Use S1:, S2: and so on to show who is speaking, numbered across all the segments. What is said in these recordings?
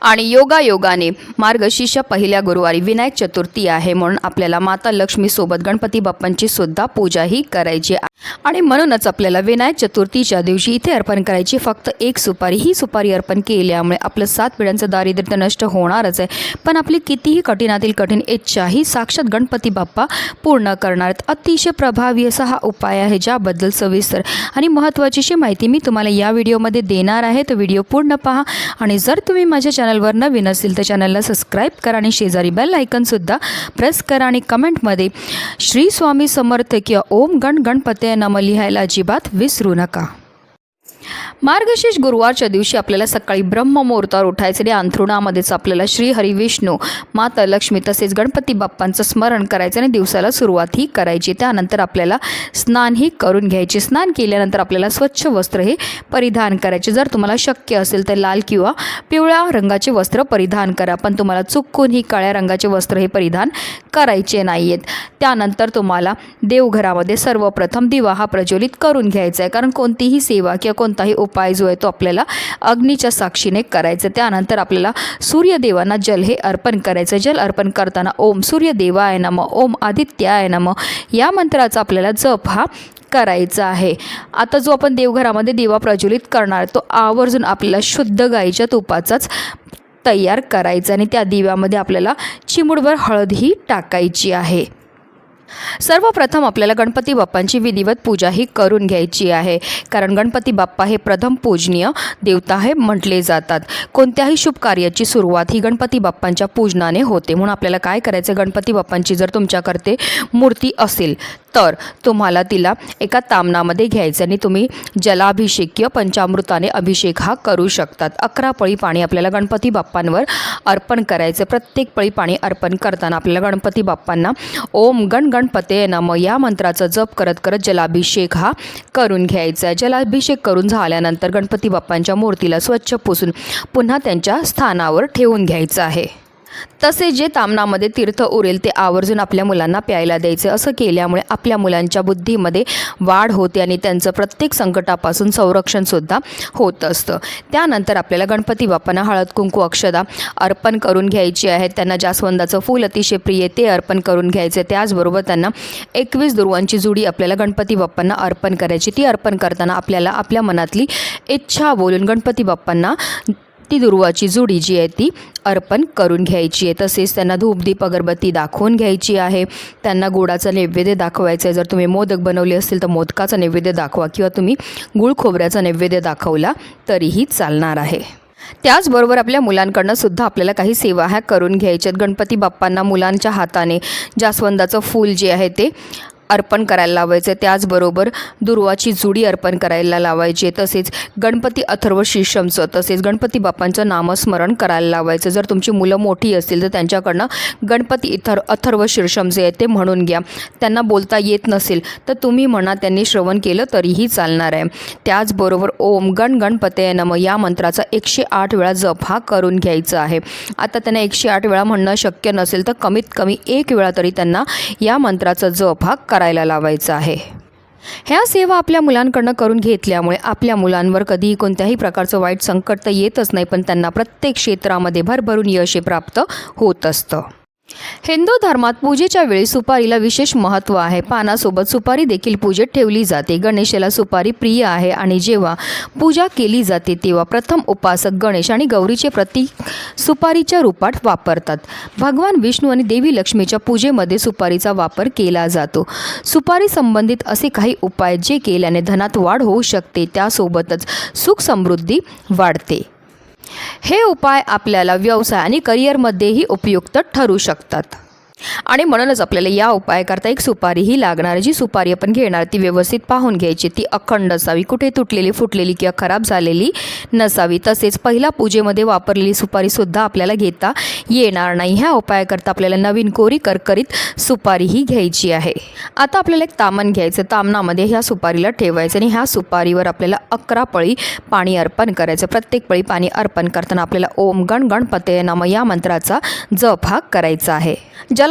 S1: आणि योगायोगाने मार्गशीर्ष पहिल्या गुरुवारी विनायक चतुर्थी आहे म्हणून आपल्याला माता लक्ष्मीसोबत गणपती बाप्पांची सुद्धा पूजाही करायची आणि म्हणूनच आपल्याला विनायक चतुर्थीच्या दिवशी इथे अर्पण करायची फक्त एक सुपारी ही सुपारी अर्पण केल्यामुळे आपलं सात पिढ्यांचं दारिद्र्य नष्ट होणारच आहे. पण आपली कितीही कठीणातील कठीण इच्छा ही साक्षात गणपती बाप्पा पूर्ण करणार आहेत. अतिशय प्रभावी असा हा उपाय आहे ज्याबद्दल सविस्तर आणि महत्त्वाचीशी माहिती मी तुम्हाला या व्हिडिओमध्ये देणार आहे. तर व्हिडिओ पूर्ण पहा आणि जर तुम्ही माझ्या चॅनलवर नवीन असेल तर चॅनलला सबस्क्राईब करा आणि शेजारी बेल आयकनसुद्धा प्रेस करा आणि कमेंटमध्ये श्री स्वामी समर्थ किंवा ओम गण गणपते नम लिहायला अजिबात विसरू नका. मार्गशीर्ष गुरुवारच्या दिवशी आपल्याला सकाळी ब्रह्ममुहूर्तावर उठायचे. आणि अंथरुणामध्येच आपल्याला श्री हरी विष्णू माता लक्ष्मी तसेच गणपती बाप्पांचं स्मरण करायचं आणि दिवसाला सुरुवात ही करायची. त्यानंतर आपल्याला स्नानही करून घ्यायचे. स्नान केल्यानंतर आपल्याला स्वच्छ वस्त्र हे परिधान करायचे. जर तुम्हाला शक्य असेल तर लाल किंवा पिवळ्या रंगाचे वस्त्र परिधान करा पण तुम्हाला चुकून ही काळ्या रंगाचे वस्त्र हे परिधान करायचे नाही आहेत त्यानंतर तुम्हाला देवघरामध्ये सर्वप्रथम दिवा हा प्रज्वलित करून घ्यायचा आहे. कारण कोणतीही सेवा किंवा कोणताही उप उपाय जो आहे तो आपल्याला अग्नीच्या साक्षीने करायचा त्यानंतर आपल्याला सूर्यदेवांना जल हे अर्पण करायचं जल अर्पण करताना ओम सूर्यदेवाय नम ओम आदित्याय नम या मंत्राचा आपल्याला जप हा करायचा आहे. आता जो आपण देवघरामध्ये दिवा प्रज्वलित करणार तो आवर्जून आपल्याला शुद्ध गाईच्या तुपाचाच तयार करायचा आणि त्या दिव्यामध्ये आपल्याला चिमुडभर हळदही टाकायची आहे. सर्वप्रथम आपल्याला गणपती बाप्पांची विधिवत पूजा ही करून घ्यायची आहे. कारण गणपती बाप्पा हे प्रथम पूजनीय देवता हे म्हटले जातात. कोणत्याही शुभ कार्याची सुरुवात ही गणपती बाप्पांच्या पूजनाने होते. म्हणून आपल्याला काय करायचं? गणपती बाप्पांची जर तुमच्याकरते मूर्ती असेल तर तुम्हाला तिला एका तामणामध्ये घ्यायचं आणि तुम्ही जलाभिषेक किंवा पंचामृताने अभिषेक हा करू शकतात. अकरा पळी पाणी आपल्याला गणपती बाप्पांवर अर्पण करायचं. प्रत्येक पळी पाणी अर्पण करताना आपल्याला गणपती बाप्पांना ओम गण गणपते नम या मंत्राचा जप करत करत जलाभिषेक हा करून घ्यायचा. आहे जलाभिषेक करून झाल्यानंतर गणपती बाप्पांच्या मूर्तीला स्वच्छ पुसून पुन्हा त्यांच्या स्थानावर ठेवून घ्यायचं आहे. तसे जे तामणामध्ये तीर्थ उरेल ते आवर्जून आपल्या मुलांना प्यायला द्यायचे. असं केल्यामुळे आपल्या मुलांच्या बुद्धीमध्ये वाढ होते आणि त्यांचं प्रत्येक संकटापासून संरक्षणसुद्धा होत असतं. त्यानंतर आपल्याला गणपती बाप्पांना हळद कुंकू अक्षदा अर्पण करून घ्यायची आहे त्यांना जास्वंदाचं फूल अतिशय प्रिय ते अर्पण करून घ्यायचे. त्याचबरोबर त्यांना एकवीस दुर्वांची जुडी आपल्याला गणपती बाप्पांना अर्पण करायची. ती अर्पण करताना आपल्याला आपल्या मनातली इच्छा बोलून गणपती बाप्पांना ती दुर्वाची जुडी जी आहे ती अर्पण करून घ्यायची आहे. तसेच त्यांना धूपदीप अगरबत्ती दाखवून घ्यायची आहे. त्यांना गोडाचा नैवेद्य दाखवायचा आहे. जर तुम्ही मोदक बनवले असतील तर मोदकाचा नैवेद्य दाखवा किंवा तुम्ही गुळ खोबऱ्याचा नैवेद्य दाखवला तरीही चालणार आहे. त्याचबरोबर आपल्या मुलांकडनं सुद्धा आपल्याला काही सेवा ह्या करून घ्यायच्यात गणपती बाप्पांना मुलांच्या हाताने जास्वंदाचं फूल जे आहे ते अर्पण करायला लावायचं. त्याचबरोबर दुर्वाची जुडी अर्पण करायला लावायची. तसेच गणपती अथर्व शीर्षमचं तसेच गणपती बाप्पांचं नामस्मरण करायला लावायचं. जर तुमची मुलं मोठी असतील तर त्यांच्याकडनं गणपती इथर अथर्व शीर्षम जे आहे ते म्हणून घ्या. त्यांना बोलता येत नसेल तर तुम्ही म्हणा त्यांनी श्रवण केलं तरीही चालणार आहे. त्याचबरोबर ओम गण गणपतय नम या मंत्राचा एकशे आठ वेळा जप हा करून घ्यायचा आहे. आता त्यांना एकशे आठ वेळा म्हणणं शक्य नसेल तर कमीत कमी एक वेळा तरी त्यांना या मंत्राचा जप हा करायला लावायचं आहे. ह्या सेवा आपल्या मुलांकडनं करून घेतल्यामुळे आपल्या मुलांवर कधीही कोणत्याही प्रकारचं वाईट संकट तर येतच नाही पण त्यांना प्रत्येक क्षेत्रामध्ये भरभरून यश हे प्राप्त होत असतं. हिंदू धर्मात पूजेच्या वेळी सुपारीला विशेष महत्त्व आहे. पानासोबत सुपारी देखील पूजेत ठेवली जाते. गणेशाला सुपारी प्रिय आहे आणि जेव्हा पूजा केली जाते तेव्हा प्रथम उपासक गणेश आणि गौरीचे प्रतीक सुपारीच्या रूपात वापरतात. भगवान विष्णू आणि देवी लक्ष्मीच्या पूजेमध्ये सुपारीचा वापर केला जातो. सुपारी संबंधित असे काही उपाय जे केल्याने धनात वाढ होऊ शकते त्यासोबतच सुख समृद्धी वाढते. हे उपाय आपल्याला व्यवसाय आणि करिअरमध्येही उपयुक्त ठरू शकतात. आणि म्हणूनच आपल्याला या उपायाकरता एक सुपारी ही लागणार जी सुपारी आपण घेणार ती व्यवस्थित पाहून घ्यायची. ती अखंड असावी. कुठे तुटलेली फुटलेली किंवा खराब झालेली नसावी. तसेच पहिल्या पूजेमध्ये वापरलेली सुपारीसुद्धा आपल्याला घेता येणार नाही. ह्या उपायाकरता आपल्याला नवीन कोरी करकरीत सुपारी ही घ्यायची आहे. आता आपल्याला एक तामण घ्यायचं. तामणामध्ये ह्या सुपारीला ठेवायचं आणि ह्या सुपारीवर आपल्याला अकरा पळी पाणी अर्पण करायचं. प्रत्येक पळी पाणी अर्पण करताना आपल्याला ओम गण गणपते नम या मंत्राचा जप हा करायचा आहे.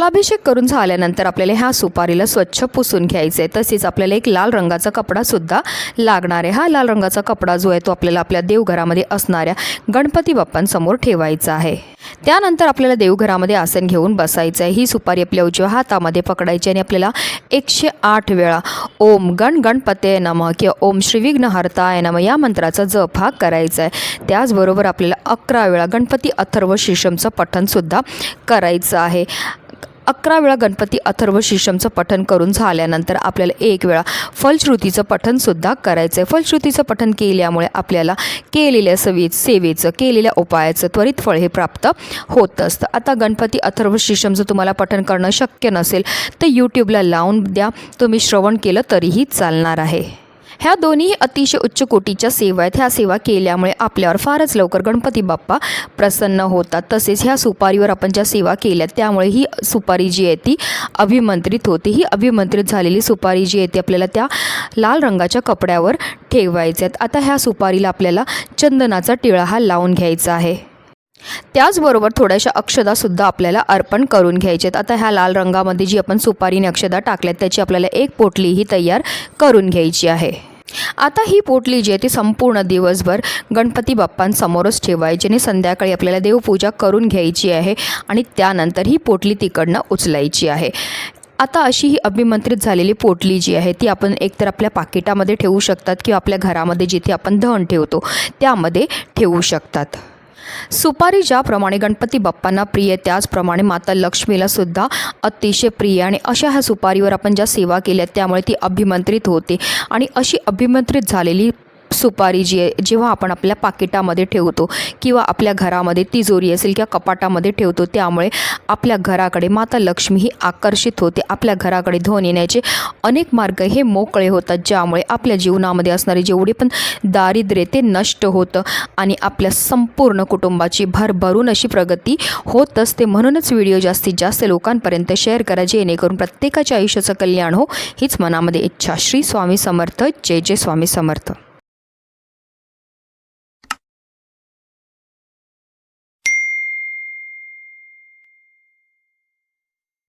S1: जलाभिषेक करून झाल्यानंतर आपल्याला ह्या सुपारीला स्वच्छ पुसून घ्यायचं आहे तसेच आपल्याला एक लाल रंगाचा कपडासुद्धा लागणार आहे. हा लाल रंगाचा कपडा जो आहे तो आपल्याला आपल्या देवघरामध्ये असणाऱ्या गणपती बाप्पांसमोर ठेवायचा आहे. त्यानंतर आपल्याला देवघरामध्ये आसन घेऊन बसायचं आहे ही सुपारी आपल्या उजव्या हातामध्ये पकडायची आणि आपल्याला एकशे आठ वेळा ओम गण गणपते नम किंवा ओम श्रीविघ्नहर्ताय नम या मंत्राचा जप हा करायचा आहे त्याचबरोबर आपल्याला अकरा वेळा गणपती अथर्व शीर्षमचं पठणसुद्धा करायचं आहे. अकरा वेळा गणपती अथर्व शीर्षमचं पठण करून झाल्यानंतर आपल्याला एक वेळा फलश्रुतीचं पठणसुद्धा करायचं आहे फलश्रुतीचं पठण केल्यामुळे आपल्याला केलेल्या सवे सेवेचं केलेल्या उपायाचं त्वरित फळ हे प्राप्त होत असतं. आता गणपती अथर्व शीर्षमचं तुम्हाला पठण करणं शक्य नसेल तर यूट्यूबला लावून द्या. तुम्ही श्रवण केलं तरीही चालणार आहे. ह्या दोन्ही अतिशय उच्च कोटीच्या सेवा आहेत. ह्या सेवा केल्यामुळे आपल्यावर फारच लवकर गणपती बाप्पा प्रसन्न होतात. तसेच ह्या सुपारीवर आपण ज्या सेवा केल्या त्यामुळे ही सुपारी जी आहे ती अभिमंत्रित होते. ही अभिमंत्रित झालेली सुपारी जी आहे ती आपल्याला त्या लाल रंगाच्या कपड्यावर ठेवायच्या आहेत. आता ह्या सुपारीला आपल्याला चंदनाचा टिळा हा लावून घ्यायचा आहे. त्याचबरोबर थोड्याशा अक्षदासुद्धा आपल्याला अर्पण करून घ्यायच्यात आता ह्या लाल रंगामध्ये जी आपण सुपारीने अक्षदा टाकल्यात त्याची आपल्याला एक पोटलीही तयार करून घ्यायची आहे. आता ही पोटली जी आहे ती संपूर्ण दिवसभर गणपती बाप्पांसमोरच ठेवायची आणि संध्याकाळी आपल्याला देवपूजा करून घ्यायची आहे आणि त्यानंतर ही पोटली तिकडनं उचलायची आहे. आता अशी ही अभिमंत्रित झालेली पोटली जी आहे ती आपण एकतर आपल्या पाकिटामध्ये ठेवू शकतात किंवा आपल्या घरामध्ये जिथे आपण धन ठेवतो त्यामध्ये ठेवू शकतात. सुपारी ज्याप्रमाणे गणपती बाप्पांना प्रिय त्याचप्रमाणे माता लक्ष्मीला सुद्धा अतिशय प्रिय आणि अशा ह्या सुपारीवर आपण ज्या सेवा केल्या त्यामुळे ती अभिमंत्रित होते. आणि अशी अभिमंत्रित झालेली सुपारी जी आहे जेव्हा आपण आपल्या पाकिटामध्ये ठेवतो किंवा आपल्या घरामध्ये तिजोरी असेल किंवा कपाटामध्ये ठेवतो त्यामुळे आपल्या घराकडे माता लक्ष्मी ही आकर्षित होते. आपल्या घराकडे धन येण्याचे अनेक मार्ग हे मोकळे होतात ज्यामुळे आपल्या जीवनामध्ये असणारे जेवढे पण दारिद्र्य ते नष्ट होतं आणि आपल्या संपूर्ण कुटुंबाची भरभरून अशी प्रगती होत असते. म्हणूनच व्हिडिओ जास्तीत जास्त लोकांपर्यंत शेअर करा जेणेकरून प्रत्येकाच्या आयुष्याचं कल्याण हो हीच मनामध्ये इच्छा. श्री स्वामी समर्थ. जय जय स्वामी समर्थ.